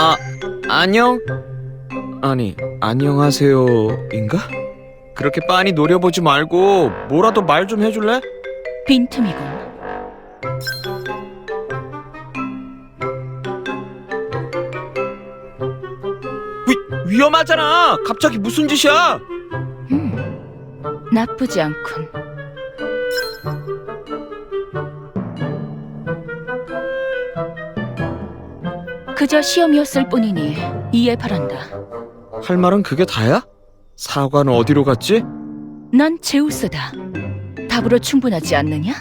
아, 안녕? 아니, 안녕하세요인가? 그렇게 빤히 노려보지 말고 뭐라도 말 좀 해줄래? 빈틈이군. 위, 위험하잖아! 갑자기 무슨 짓이야? 음, 나쁘지 않군. 그저 시험이었을 뿐이니 이해 바란다. 할 말은 그게 다야? 사과는 어디로 갔지? 난 제우스다. 답으로 충분하지 않느냐?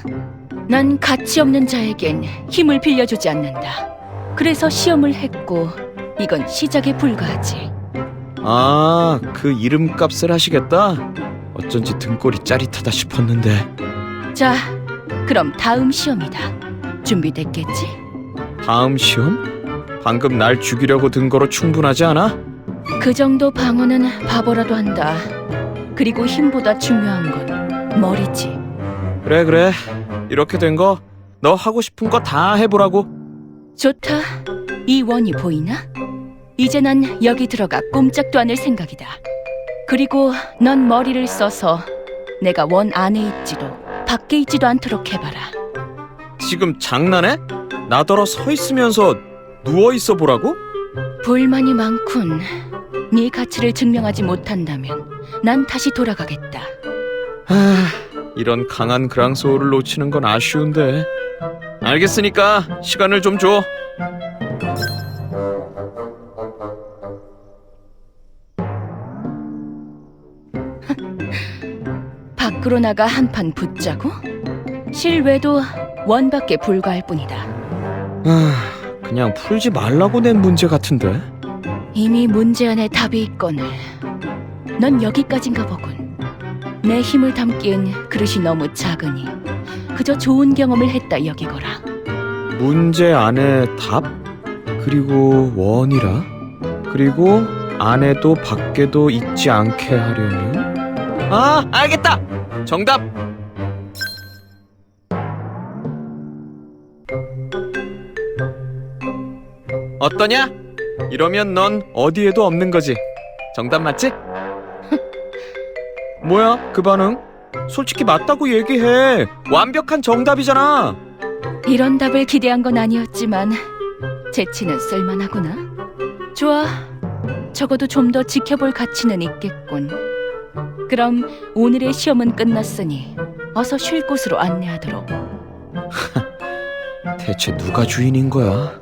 난 가치 없는 자에겐 힘을 빌려주지 않는다. 그래서 시험을 했고 이건 시작에 불과하지. 아, 그 이름값을 하시겠다? 어쩐지 등골이 짜릿하다 싶었는데. 자, 그럼 다음 시험이다. 준비됐겠지? 다음 시험? 방금 날 죽이려고 든 거로 충분하지 않아? 그 정도 방어는 바보라도 한다. 그리고 힘보다 중요한 건 머리지. 그래, 그래. 이렇게 된 거, 너 하고 싶은 거 다 해보라고. 좋다. 이 원이 보이나? 이제 난 여기 들어가 꼼짝도 않을 생각이다. 그리고 넌 머리를 써서 내가 원 안에 있지도 밖에 있지도 않도록 해봐라. 지금 장난해? 나더러 서 있으면서 누워 있어 보라고? 불만이 많군. 네 가치를 증명하지 못한다면 난 다시 돌아가겠다. 아, 이런 강한 그랑소울을 놓치는 건 아쉬운데. 알겠으니까 시간을 좀 줘. 밖으로 나가 한판 붙자고? 실외도 원밖에 불과할 뿐이다. 아, 그냥 풀지 말라고 낸 문제 같은데. 이미 문제 안에 답이 있거늘. 넌 여기까지인가 보군. 내 힘을 담기엔 그릇이 너무 작으니 그저 좋은 경험을 했다 여기거라. 문제 안에 답? 그리고 원이라? 그리고 안에도 밖에도 있지 않게 하려면? 아, 알겠다! 정답! 어떠냐? 이러면 넌 어디에도 없는 거지. 정답 맞지? 뭐야, 그 반응? 솔직히 맞다고 얘기해. 완벽한 정답이잖아. 이런 답을 기대한 건 아니었지만 재치는 쓸만하구나. 좋아. 적어도 좀 더 지켜볼 가치는 있겠군. 그럼 오늘의 시험은 끝났으니 어서 쉴 곳으로 안내하도록. 대체 누가 주인인 거야?